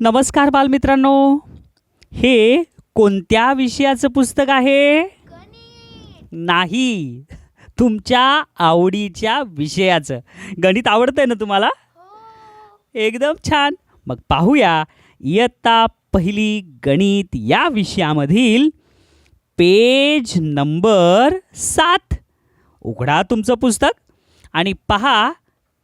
नमस्कार बालमित्रांनो. हे कोणत्या विषयाचं पुस्तक आहे? नाही. तुमच्या आवडीच्या विषयाचं. गणित आवडतंय ना तुम्हाला? एकदम छान. मग पाहूया. इयत्ता पहिली गणित या विषयामधील पेज नंबर सात. उघडा तुमचं पुस्तक आणि पहा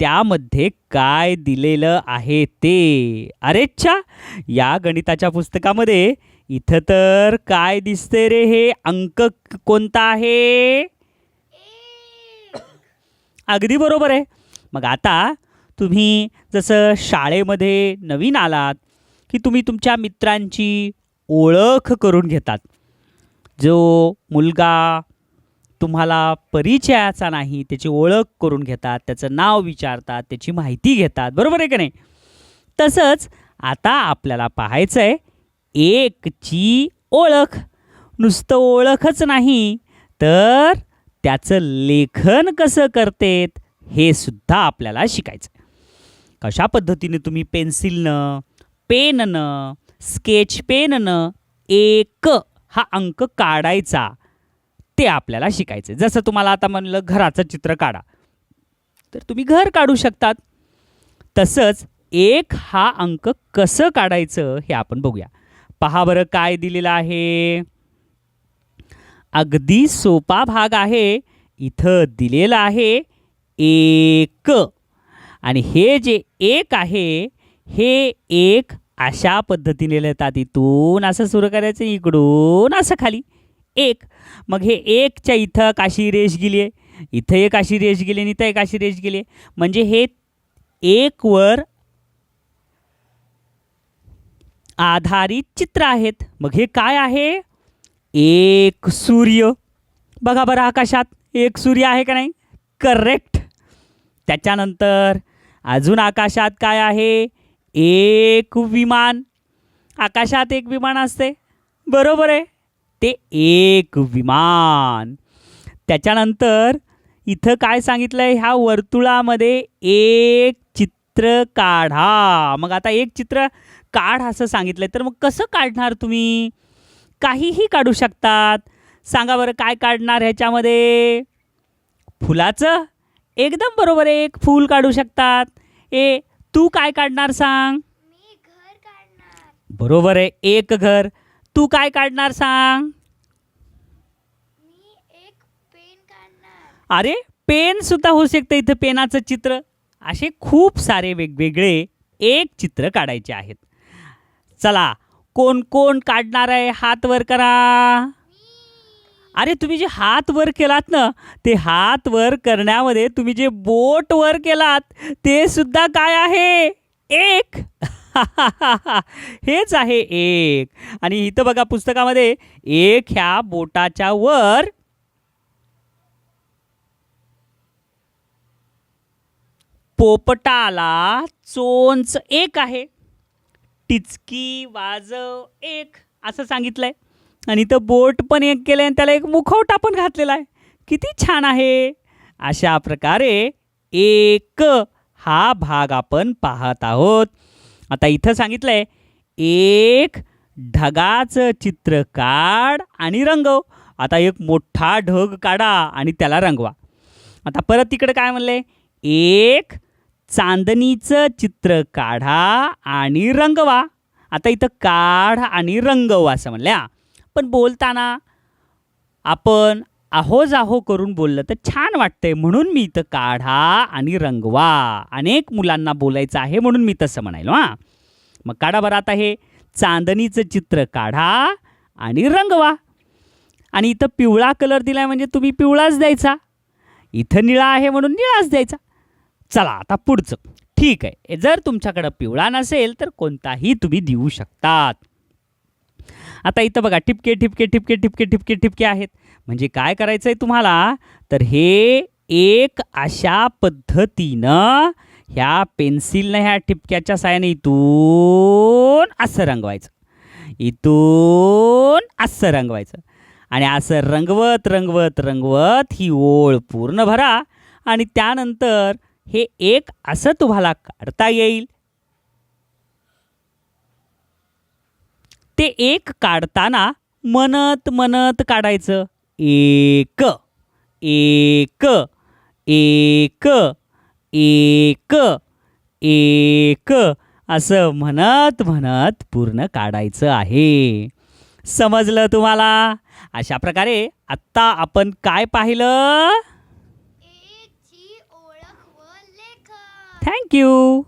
त्यामध्ये काय दिलेलं आहे ते? अरेच्छा या गणिताच्या पुस्तकामध्ये इथं तर काय दिसते रे हे? अंक कोणता आहे? अगदी बरोबर आहे. मग आता तुम्ही जसं शाळेमध्ये नवीन आलात की तुम्ही तुमच्या मित्रांची ओळख करून घेतात. जो मुलगा तुम्हाला परिचयाचा नाही त्याची ओळख करून घेतात त्याचं नाव विचारतात त्याची माहिती घेतात. बरोबर आहे का नाही? तसंच आता आपल्याला पाहायचं आहे एकची ओळख. नुसतं ओळखच नाही तर त्याचं लेखन कसं करतेत हे सुद्धा आपल्याला शिकायचं कशा पद्धतीने तुम्ही पेन्सिलनं पेननं स्केच पेननं एक हा अंक काढायचा ते आपल्याला शिकायचं. जसं तुम्हाला आता म्हणलं घराचं चित्र काढा. तर तुम्ही घर काढू शकतात. तसंच एक हा अंक कसं काढायचं हे आपण बघूया. पहा बरं काय दिलेलं आहे. अगदी सोपा भाग आहे. इथं दिलेलं आहे एक. आणि हे जे एक आहे हे एक अशा पद्धतीने लिहितात इथून असं सुरू करायचं इकडून असं खाली. एक. मग हे एकच्या इथं काशी रेष गेली आहे. इथं एक अशी रेष गेली आणि इथं एक अशी रेष गेली आहे. म्हणजे हे एकवर आधारित चित्र आहेत. मग हे काय आहे? एक सूर्य. बघा बरं आकाशात. एक सूर्य आहे का नाही? करेक्ट त्याच्यानंतर अजून आकाशात काय आहे? एक विमान. आकाशात एक विमान असते. बरोबर आहे. ते एक विमान. त्याच्यानंतर इथं काय सांगितलं आहे ह्या वर्तुळामध्ये एक चित्र काढा. मग आता एक चित्र काढ असं सांगितलं तर मग कसं काढणार तुम्ही? काहीही काढू शकतात. सांगा बरं काय काढणार ह्याच्यामध्ये? फुलाचं? एकदम बरोबर आहे एक फूल काढू शकतात. ए तू काय काढणार सांग? बरोबर आहे एक घर. तू काय काढणार सांग? मी एक पेन काढणार. अरे पेन सुद्धा होऊ शकतं इथं पेनाचं चित्र. असे खूप सारे वेगवेगळे एक चित्र काढायचे आहेत. चला कोण कोण काढणार आहे हात वर करा. अरे तुम्ही जे हात वर केलात ना ते हात वर करण्यामध्ये तुम्ही जे बोट वर केलात ते सुद्धा काय आहे? एक. हेच आहे एक. आणि इथं बघा पुस्तकामध्ये एक ह्या बोटाच्या वर पोपटाला चोंच एक आहे. टिचकी वाजव एक असं सांगितलंय. आणि इथं बोट पण एक केलंय आणि त्याला एक मुखवटा पण घातलेला आहे. किती छान आहे. अशा प्रकारे एक हा भाग आपण पाहत आहोत. आता इथं सांगितलंय एक ढगाचं चित्र काढ आणि रंगव. आता एक मोठा ढग काढा आणि त्याला रंगवा. आता परत तिकडे काय म्हणलंय एक चांदणीचं चित्र काढा आणि रंगवा. आता इथं काढ आणि रंगव असं म्हणल्या पण बोलताना आपण आहो जाहो करून बोललं तर छान वाटतंय म्हणून मी इथं काढा आणि रंगवा. अनेक मुलांना बोलायचं आहे म्हणून मी तसं म्हणायलो हां. मग काढा बरं आता हे. चांदणीचं चित्र काढा आणि रंगवा. आणि इथं पिवळा कलर दिलाय म्हणजे तुम्ही पिवळाच द्यायचा. इथं निळा आहे म्हणून निळाच द्यायचा. चला आता पुढचं. ठीक आहे. जर तुमच्याकडं पिवळा नसेल तर कोणताही तुम्ही देऊ शकतात. आता इथं बघा ठिपके ठिपके ठिपके ठिपके ठिपके ठिपके आहेत. म्हणजे काय करायचं आहे तुम्हाला? तर हे एक अशा पद्धतीनं ह्या पेन्सिलनं ह्या ठिपक्याच्या साहाय्याने इथून असं रंगवायचं. इथून असं रंगवायचं. आणि असं रंगवत रंगवत रंगवत ही ओळ पूर्ण भरा आणि त्यानंतर हे एक असं तुम्हाला काढता येईल. ते एक काढताना मनत मनत काढायचं. एक एक एक एक एक. असं म्हणत म्हणत पूर्ण काढायचं आहे. समजलं तुम्हाला? अशा प्रकारे आत्ता आपण काय पाहिलं? थँक्यू